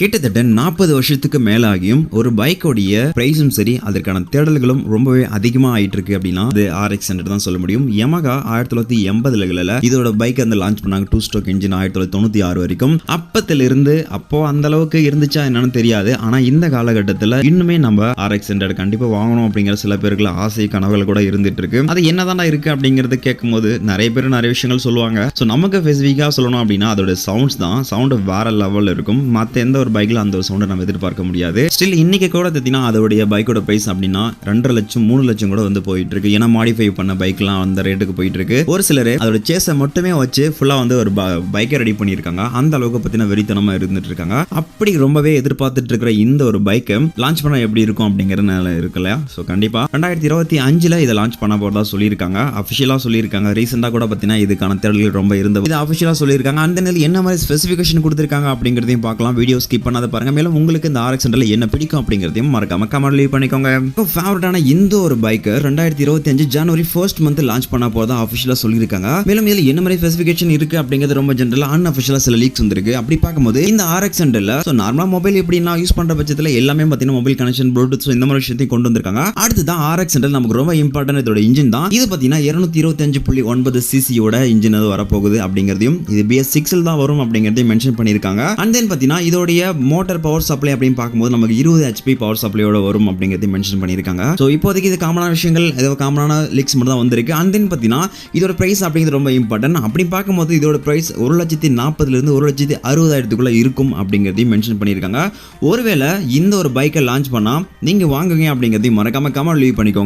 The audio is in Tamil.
கிட்டத்தட்ட நாற்பது வருஷத்துக்கு மேலாகியும் ஒரு பைக்கோடைய பிரைஸும் சரி அதற்கான தேடல்களும் ரொம்பவே அதிகமாக ஆயிட்டு இருக்கு அப்படின்னா அது ஆர்எக்ஸ் ஹண்ட்ரட் தான் சொல்ல முடியும். யமகா ஆயிரத்தி தொள்ளாயிரத்தி எண்பதுல இதோட பைக் வந்து லான்ச் பண்ணாங்க. டூ ஸ்டோக் இன்ஜின் ஆயிரத்தி தொள்ளாயிரத்தி தொண்ணூற்றி ஆறு வரைக்கும். அப்பத்திலிருந்து அப்போ அந்த அளவுக்கு இருந்துச்சா என்னன்னு தெரியாது. ஆனால் இந்த காலகட்டத்தில் இன்னுமே நம்ம ஆர்எக்ஸ் ஹண்ட்ரட் கண்டிப்பாக வாங்கணும் அப்படிங்கிற சில பேருக்கு ஆசை கனவுகள் கூட இருந்துட்டு இருக்கு அது என்னதான் இருக்கு அப்படிங்கறது கேட்கும்போது நிறைய பேர் நிறைய விஷயங்கள் சொல்லுவாங்க. ஸோ நமக்கு ஸ்பெசிஃபிக்காக சொல்லணும் அப்படின்னா அதோட சவுண்ட்ஸ் தான். சவுண்டு வேற லெவலில் இருக்கும். மற்ற எந்த ஒரு பைக்கில் அந்த ஒரு சவுண்டை நம்ம எதிர்பார்க்க முடியாது. ஸ்டில் இன்னைக்கு கூட பார்த்தீங்கன்னா அதோடைய பைக்கோட ப்ரைஸ் அப்படின்னா ரெண்டரை லட்சம் மூணு லட்சம் கூட வந்து போயிட்டு இருக்கு ஏன்னா மாடிஃபை பண்ண பைக்லாம் அந்த ரேட்டுக்கு போயிட்டு இருக்கு ஒரு சிலர் அதோட சேஸை மட்டுமே வச்சு ஃபுல்லாக வந்து ஒரு பைக்கை ரெடி பண்ணியிருக்காங்க. அந்த அளவுக்கு பார்த்தீங்கன்னா வெறித்தனமாக இருந்துட்டு இருக்காங்க அப்படி ரொம்பவே எதிர்பார்த்துட்டு இருக்கிற இந்த ஒரு பைக்கை லான்ச் பண்ண எப்படி இருக்கும் அப்படிங்கிற இருக்குல்ல? இருக்கு ஸோ கண்டிப்பாக ரெண்டாயிரத்தி இருபத்தி அஞ்சில் இதை லான்ச் பண்ண போகிறதா சொல்லியிருக்காங்க. அஃபிஷியலாக சொல்லியிருக்காங்க. ரீசெண்டாக கூட பார்த்தீங்கன்னா இதுக்கான தேடல்கள் ரொம்ப இருந்தது. இது அஃபிஷியலாக சொல்லியிருக்காங்க. அந்த நிலையில் என்ன மாதிரி ஸ்பெசிஃபிகேஷன் கொடுத்துருக்காங்க அப்படிங்கிறதையும் பார்க்கலாம். வீடியோ ஸ்கிப் பண்ணாத பாருங்க. மேலும் உங்களுக்கு இந்த ஆர்எக்ஸ் ஹண்ட்ரட்ல என்ன பிடிக்கும் அப்படிங்கிறதையும் மறக்காம கமெண்ட் லீவ் பண்ணிக்கோங்க. இப்போ ஃபேவரட்டான இந்த ஒரு பைக்கை ரெண்டாயிரத்தி இருபத்தி அஞ்சு ஜனவரி ஃபர்ஸ்ட் மந்த் லான்ச் பண்ண போகிறதா அஃபிஷியலாக சொல்லியிருக்காங்க. மேலும் இதில் என்ன மாதிரி ஸ்பெசிஃபிகேஷன் இருக்கு அப்படிங்கிறது ரொம்ப ஜென்ரலாக அன்அஃபிஷியலாக சில லீக்ஸ் வந்திருக்கு. அப்படி பார்க்கும்போது இந்த ஆர்எக்ஸ் ஹண்ட்ரட்ல ஸோ நார்மலாக மொபைல் எப்படி நான் யூஸ் பண்ணுற பட்சத்தில் எல்லாமே பார்த்தீங்கன்னா மொபைல் கனெக்ஷன் ப்ளூடூத் இந்த மாதிரி விஷயத்தையும் கொண்டு வந்திருக்காங்க. அடுத்து தான் ஆர்எக்ஸ் ஹண்ட்ரட் நமக்கு ரொம்ப இம்பார்ட்டன் இதோட இன்ஜின் தான். இது பார்த்தீங்கன்னா இருநூத்தி இருபத்தஞ்சு புள்ளி ஒன்பது சிசியோட இன்ஜின் அது வரப்போகுது அப்படிங்கிறதையும் இது பிஎஸ் சிக்ஸில் தான் வரும் அப்படிங்கிறதையும் மென்ஷன் பண்ணியிருக்காங்க. அண்ட் தென் பார்த்தீங்கன்னா இதோடைய மோட்டார் பவர் சப்ளை அப்படின்னு பார்க்கும்போது நமக்கு இருபது ஹெச்பி பவர் சப்ளையோட வரும் அப்படிங்கிறது மென்ஷன் பண்ணியிருக்காங்க. ஸோ இப்போதைக்கு இது காமனான விஷயங்கள் ஏதோ காமனான லிக்ஸ் மட்டும் தான் வந்திருக்கு. அண்ட் தென் பார்த்தீங்கன்னா இதோட ப்ரைஸ் அப்படிங்கிறது ரொம்ப இம்பார்ட்டன்ட் அப்படி பார்க்கும்போது இதோட ப்ரைஸ் ஒரு லட்சத்தி நாற்பதுலேருந்து ஒரு லட்சத்தி அறுபதாயிரத்துக்குள்ள இருக்கும் அப்படிங்கிறதையும் மென்ஷன் பண்ணியிருக்காங்க. ஒருவேளை இந்த ஒரு பைக்கை லான்ச் பண்ணால் நீங்கள் வாங்குங்க அப்படிங்கிறதையும் மறக்காம கமெண்ட் லீவ் பண்ணிக்கோங்க.